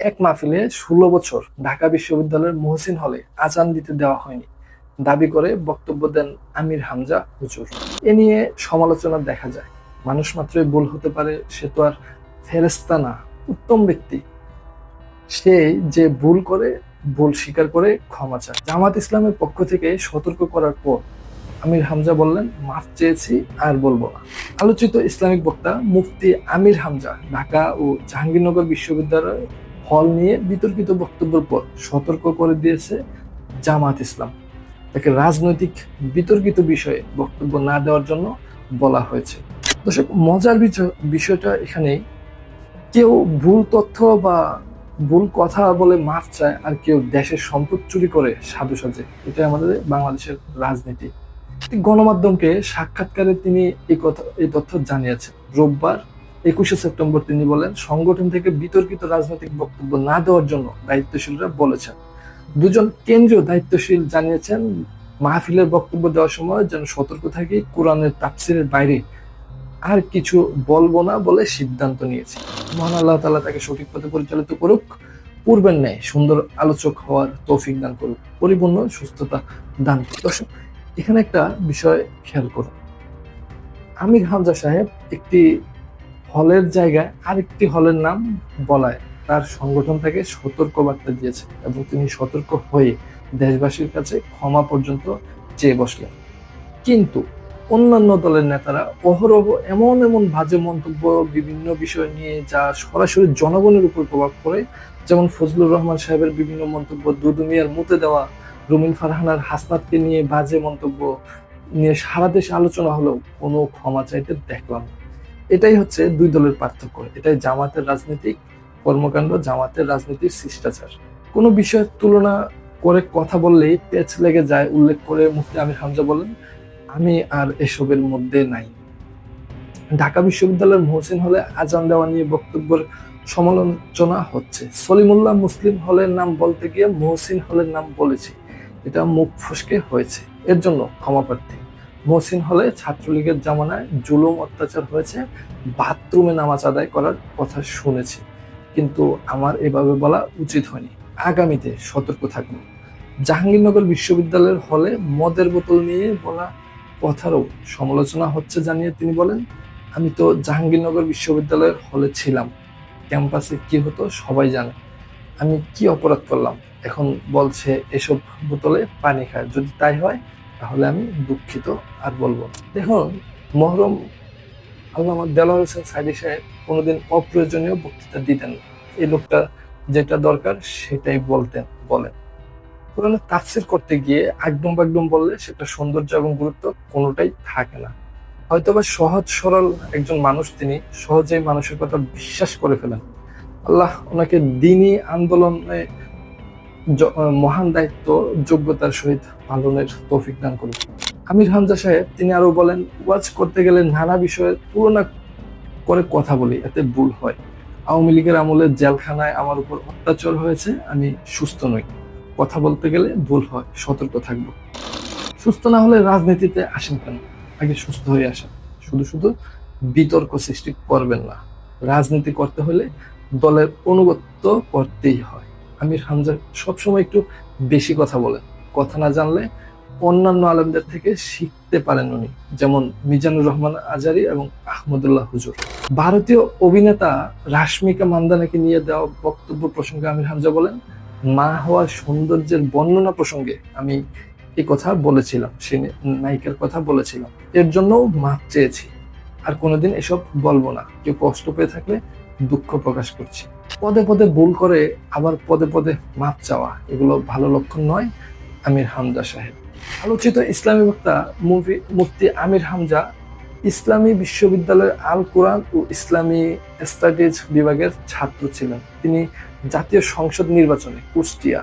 এক মাহফিলে ষোলো বছর ঢাকা বিশ্ববিদ্যালয়ের মহসিন হলে আজান দিতে দেওয়া হয়নি। দাবি করে বক্তব্য দেন আমির হামজা হুজুর। এ নিয়ে সমালোচনা দেখা যায়। মানুষ মাত্রই ভুল হতে পারে, সে তো আর ফেরেস্তা না, উত্তম ব্যক্তি। সে যে ভুল করে, ভুল স্বীকার করে ক্ষমা চায়। জামাত ইসলামের পক্ষ থেকে সতর্ক করার পর আমির হামজা বললেন, মাফ চেয়েছি, আর বলব না। আলোচিত ইসলামিক বক্তা মুফতি আমির হামজা ঢাকা ও জাহাঙ্গীরনগর বিশ্ববিদ্যালয় হল নিয়ে বিতর্কিত বক্তব্যের পর সতর্ক করে দিয়েছে জামাত ইসলাম। তাকে রাজনৈতিক বিতর্কিত বিষয়ে বক্তব্য না দেওয়ার জন্য বলা হয়েছে। দর্শক, মজার বিষয়টা এখানেই। কেউ ভুল তথ্য বা ভুল কথা বলে মাফ চায় আর কেউ দেশের সম্পদ চুরি করে সাধু সাজে এটা আমাদের বাংলাদেশের রাজনীতি। গণমাধ্যমকে সাক্ষাৎকারে তিনি এই কথা, এই তথ্য জানিয়েছেন। রোববার একুশে সেপ্টেম্বর তিনি বলেন, সংগঠন থেকে বিতর্কিত রাজনৈতিক বক্তব্য না দেওয়ার জন্য দায়িত্বশীলরা বলেছেন। দুজন কেন্দ্রীয় দায়িত্বশীল জানিয়েছেন, মাহফিলের বক্তব্য দেওয়ার সময় যেন সতর্ক থাকি, কোরআনের তাফসিরের বাইরে আর কিছু বলব না বলে সিদ্ধান্ত নিয়েছে। মহান আল্লাহ তালা তাকে সঠিক পথে পরিচালিত করুক, পূর্বের ন্যায় সুন্দর আলোচক হওয়ার তৌফিক দান করুক, পরিপূর্ণ সুস্থতা দান দর্শক, এখানে একটা বিষয় খেয়াল করুন। আমির হামজা সাহেব একটি হলের জায়গায় আরেকটি হলের নাম বলায়। তার সংগঠন সতর্ক বার্তা দিয়েছে এবং তিনি সতর্ক হয়ে দেশবাসীর কাছে ক্ষমা পর্যন্ত চেয়ে বসলেন। কিন্তু অন্যান্য দলের নেতারা অহরহ এমন এমন বাজে মন্তব্য বিভিন্ন বিষয় নিয়ে যা সরাসরি জনগণের উপর প্রভাব পড়ে, যেমন ফজলুর রহমান সাহেবের বিভিন্ন মন্তব্য দুদু মিয়ার মুতে দেওয়া, রুমিন ফারহানার হাসনাতকে নিয়ে বাজে মন্তব্য নিয়ে সারা দেশে আলোচনা হলেও কোনো ক্ষমা চাইতে দেখলাম না। এটাই হচ্ছে দুই দলের পার্থক্য। এটাই জামাতের রাজনৈতিক কর্মকাণ্ড, জামাতের রাজনীতির শিষ্টাচার। কোনো বিষয়ের তুলনা করে কথা বললেই পেচ লেগে যায়, উল্লেখ করে মুফতি আমির হামজা বলেন, আমি আর এসবের মধ্যে নাই। ঢাকা বিশ্ববিদ্যালয়ের মহসিন হলে আজান দেওয়া নিয়ে বক্তব্যের সমালোচনা হচ্ছে। সলিমুল্লাহ মুসলিম হলের নাম বলতে গিয়ে মহসিন হলের নাম বলেছি। এটা মুখ ফসকে হয়েছে। এর জন্য ক্ষমা প্রার্থী। মহসিন হলে ছাত্রলীগের জামানায় জুলুম অত্যাচার হয়েছে, বাথরুমে নামাজ আদায় করার কথা শুনেছি, কিন্তু আমার এভাবে বলা উচিত হয়নি। আগামীতে সতর্ক থাকব জাহাঙ্গীরনগর বিশ্ববিদ্যালয়ের হলে মদের বোতল নিয়ে বলা কথারও সমালোচনা হচ্ছে জানিয়ে তিনি বলেন, আমি তো জাহাঙ্গীরনগর বিশ্ববিদ্যালয়ের হলে ছিলাম। ক্যাম্পাসে কি হতো সবাই জানে। আমি কি অপরাধ করলাম? এখন বলছে এসব বোতলে পানি খায়। যদি তাই হয় তাহলে আমি দুঃখিত আর বলব না। দেখুন মহরম আল্লামা দেলোয়ার হোসেন সাইদি সাহেব, কোনোদিন অপ্রয়োজনীয় বক্তৃতা দিতেন না। এই লোকটা যেটা দরকার সেটাই বলতেন, বলেন। কোরআনে তাফসির করতে গিয়ে একদম একদম বললে সেটা সৌন্দর্য এবং গুরুত্ব কোনোটাই থাকে না। হয়তোবা সহজ সরল একজন মানুষ তিনি সহজেই মানুষের কথা বিশ্বাস করে ফেলেন। আল্লাহ ওনাকে দিনই আন্দোলনে মহান দায়িত্ব, যোগ্যতার সহিত পালনের তৌফিক দান করুন। আমির হামজা সাহেব, তিনি আরও বলেন, ওয়াজ করতে গেলে নানা বিষয়ে তুলনা করে কথা বলি, এতে ভুল হয়। আওয়ামী লীগের আমলে জেলখানায় আমার উপর অত্যাচার হয়েছে, আমি সুস্থ নই। কথা বলতে গেলে ভুল হয়, সতর্ক থাকব। সুস্থ না হলে রাজনীতিতে আসেন কেন? আগে সুস্থ হয়ে আসেন। শুধু শুধু বিতর্ক সৃষ্টি করবেন না। রাজনীতি করতে হলে দলের অনুগত্য করতেই হয়। আমির হামজা সবসময় একটু বেশি কথা বলেন। কথা না জানলে অন্যান্য আলেমদের থেকে শিখতে পারেন উনি। যেমন মিজানুর রহমান আজারি এবং আহমদুল্লাহ হুজুর। ভারতীয় অভিনেতা রাশমিকা মান্দানাকে নিয়ে দেওয়া বক্তব্য প্রসঙ্গে আমির হামজা বলেন, মা হওয়ার সৌন্দর্যের বর্ণনা প্রসঙ্গে আমি এই কথা বলেছিলাম, সে নায়িকার কথা বলেছিলাম। এর জন্য মাপ চেয়েছি। আর কোনোদিন এসব বলব না। কেউ কষ্ট পেয়ে থাকলে দুঃখ প্রকাশ করছি। পদে পদে ভুল করে আবার পদে পদে মাপ চাওয়া, এগুলো ভালো লক্ষণ নয়, আমির হামজা সাহেব। আলোচিত ইসলামী বক্তা মুফি, মুফতি আমির হামজা, ইসলামী বিশ্ববিদ্যালয়ের আল কোরআন ও ইসলামী স্টাডিজ বিভাগের ছাত্র ছিলেন। তিনি জাতীয় সংসদ নির্বাচনে কুষ্টিয়া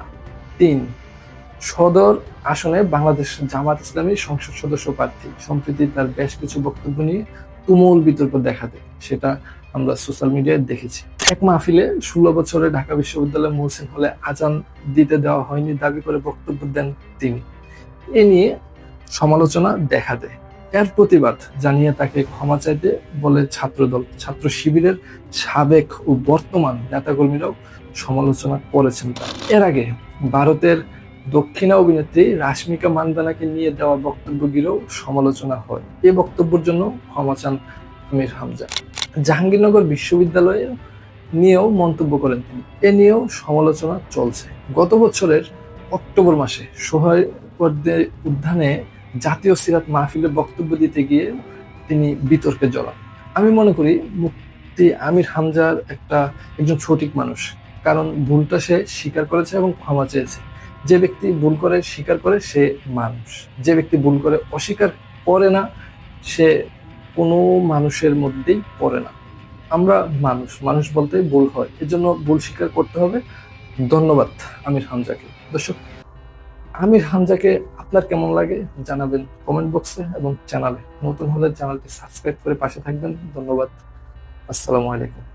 তিন সদর আসনে বাংলাদেশ জামাত ইসলামী সংসদ সদস্য প্রার্থী। সম্প্রতি তার বেশ কিছু বক্তব্য নিয়ে তুমুল বিতর্ক দেখা দেয়। সেটা আমরা সোশ্যাল মিডিয়ায় দেখেছি। এক মাহফিলে ষোলো বছরে ঢাকা বিশ্ববিদ্যালয় মহসিন হলে আজান দিতে দেওয়া হয়নি দাবি করে বক্তব্য দেন তিনি। এ নিয়ে সমালোচনা দেখা দেয়। এর প্রতিবাদ জানিয়ে তাকে ক্ষমা চাইতে বলে ছাত্রদল, ছাত্র শিবিরের সাবেক ও বর্তমান নেতাকর্মীরাও সমালোচনা করেছেন এর আগে ভারতের দক্ষিণা অভিনেত্রী রাশ্মিকা মান্দানাকে নিয়ে দেওয়া বক্তব্যগুলোও সমালোচনা হয়। এই বক্তব্যের জন্য ক্ষমা চান আমির হামজা। জাহাঙ্গীরনগর বিশ্ববিদ্যালয়ে নিয়েও মন্তব্য করেন তিনি। এ নিয়েও সমালোচনা চলছে। গত বছরের অক্টোবর মাসে সোহরাওয়ার্দী উদ্যানে জাতীয় সিরাত মাহফিলে বক্তব্য দিতে গিয়ে তিনি বিতর্কে জড়ান। আমি মনে করি মুফতি আমির হামজার একটা একজন সঠিক মানুষ, কারণ ভুলটা সে স্বীকার করেছে এবং ক্ষমা চেয়েছে। যে ব্যক্তি ভুল করে স্বীকার করে সে মানুষ। যে ব্যক্তি ভুল করে অস্বীকার করে না, সে কোনো মানুষের মধ্যেই পড়ে না। আমরা মানুষ মানুষ বলতে ভুল হয়। এজন্য ভুল স্বীকার করতে হবে। ধন্যবাদ আমির হামজাকে। দর্শক, আমির হামজাকে আপনার কেমন লাগে জানাবেন কমেন্ট বক্সে এবং চ্যানেলে নতুন হলে চ্যানেলটি সাবস্ক্রাইব করে পাশে থাকবেন। ধন্যবাদ। আসসালামু আলাইকুম।